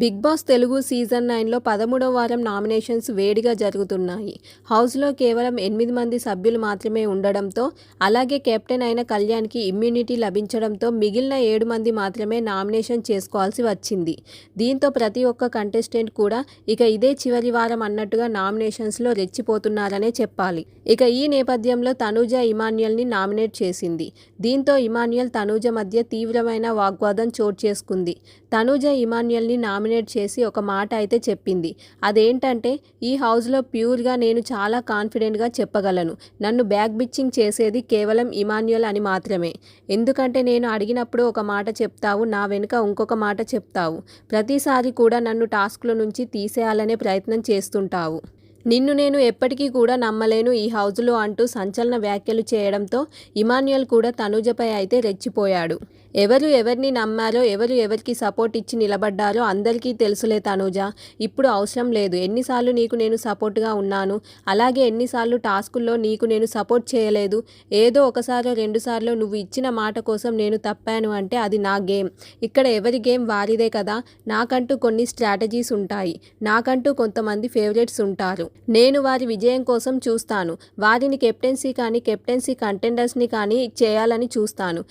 Big boss Telugu season నైన్లో పదమూడవ వారం నామినేషన్స్ వేడిగా జరుగుతున్నాయి. హౌస్లో కేవలం ఎనిమిది మంది సభ్యులు మాత్రమే ఉండడంతో అలాగే కెప్టెన్ అయిన కళ్యాణ్కి ఇమ్యూనిటీ లభించడంతో మిగిలిన ఏడు మంది మాత్రమే నామినేషన్ చేసుకోవాల్సి వచ్చింది. దీంతో ప్రతి ఒక్క కంటెస్టెంట్ కూడా ఇక ఇదే చివరి వారం అన్నట్టుగా నామినేషన్స్లో రెచ్చిపోతున్నారనే చెప్పాలి. ఇక ఈ నేపథ్యంలో తనూజ ఇమాన్యుయల్ని నామినేట్ చేసింది. దీంతో ఇమాన్యుయల్ తనూజ మధ్య తీవ్రమైన వాగ్వాదం చోటు చేసుకుంది. తనూజ ఇమాన్యుయల్ని నామినేట్ చేసి ఒక మాట అయితే చెప్పింది. అదేంటంటే ఈ హౌస్లో ప్యూర్గా నేను చాలా కాన్ఫిడెంట్గా చెప్పగలను. నన్ను బ్యాక్ బిచ్చింగ్ చేసేది కేవలం ఇమాన్యుయల్ అని మాత్రమే. ఎందుకంటే నేను అడిగినప్పుడు ఒక మాట చెప్తావు నా వెనుక ఇంకొక మాట చెప్తావు. ప్రతిసారి కూడా నన్ను టాస్క్ల నుంచి తీసేయాలనే ప్రయత్నం చేస్తుంటావు. నిన్ను నేను ఎప్పటికీ కూడా నమ్మలేను ఈ హౌజ్లో అంటూ సంచలన వ్యాఖ్యలు చేయడంతో ఇమాన్యుయల్ కూడా తనూజపై అయితే రెచ్చిపోయాడు. ఎవరు ఎవరిని నమ్మారో ఎవరు ఎవరికి సపోర్ట్ ఇచ్చి నిలబడ్డారో అందరికీ తెలుసులే తనూజ. ఇప్పుడు అవసరం లేదు. ఎన్నిసార్లు నీకు నేను సపోర్ట్గా ఉన్నాను? అలాగే ఎన్నిసార్లు టాస్కుల్లో నీకు నేను సపోర్ట్ చేయలేదు? ఏదో ఒకసారో రెండుసార్లు నువ్వు ఇచ్చిన మాట కోసం నేను తప్పాను అంటే అది నా గేమ్. ఇక్కడ ఎవరి గేమ్ వారిదే కదా? నాకంటూ కొన్ని స్ట్రాటజీస్ ఉంటాయి. నాకంటూ కొంతమంది ఫేవరెట్స్ ఉంటారు. నేను వారి విజయం కోసం చూస్తాను. వారిని కెప్టెన్సీ కానీ కెప్టెన్సీ కంటెండర్స్ని కానీ చేయాలని చూస్తాను.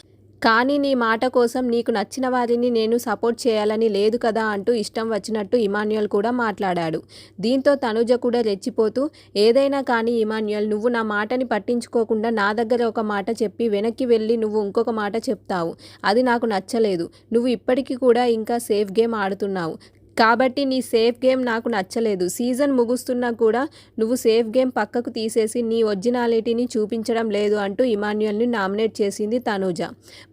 కానీ నీ మాట కోసం నీకు నచ్చిన వారిని నేను సపోర్ట్ చేయాలని లేదు కదా అంటూ ఇష్టం వచ్చినట్టు ఇమాన్యుయల్ కూడా మాట్లాడాడు. దీంతో తనుజ కూడా రెచ్చిపోతూ ఏదైనా కానీ ఇమాన్యుయల్ నువ్వు నా మాటని పట్టించుకోకుండా నా దగ్గర ఒక మాట చెప్పి వెనక్కి వెళ్ళి నువ్వు ఇంకొక మాట చెప్తావు. అది నాకు నచ్చలేదు. నువ్వు ఇప్పటికీ కూడా ఇంకా సేఫ్ గేమ్ ఆడుతున్నావు. కాబట్టి నీ సేఫ్ గేమ్ నాకు నచ్చలేదు. సీజన్ ముగుస్తున్నా కూడా నువ్వు సేఫ్ గేమ్ పక్కకు తీసేసి నీ ఒరిజినాలిటీని చూపించడం లేదు అంటూ ఇమాన్యుయల్ని నామినేట్ చేసింది తనూజ.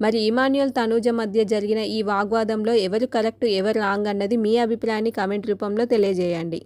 మరి ఇమాన్యుయల్ తనూజ మధ్య జరిగిన ఈ వాగ్వాదంలో ఎవరు కరెక్ట్ ఎవరు రాంగ్ అన్నది మీ అభిప్రాయాన్ని కామెంట్ రూపంలో తెలియజేయండి.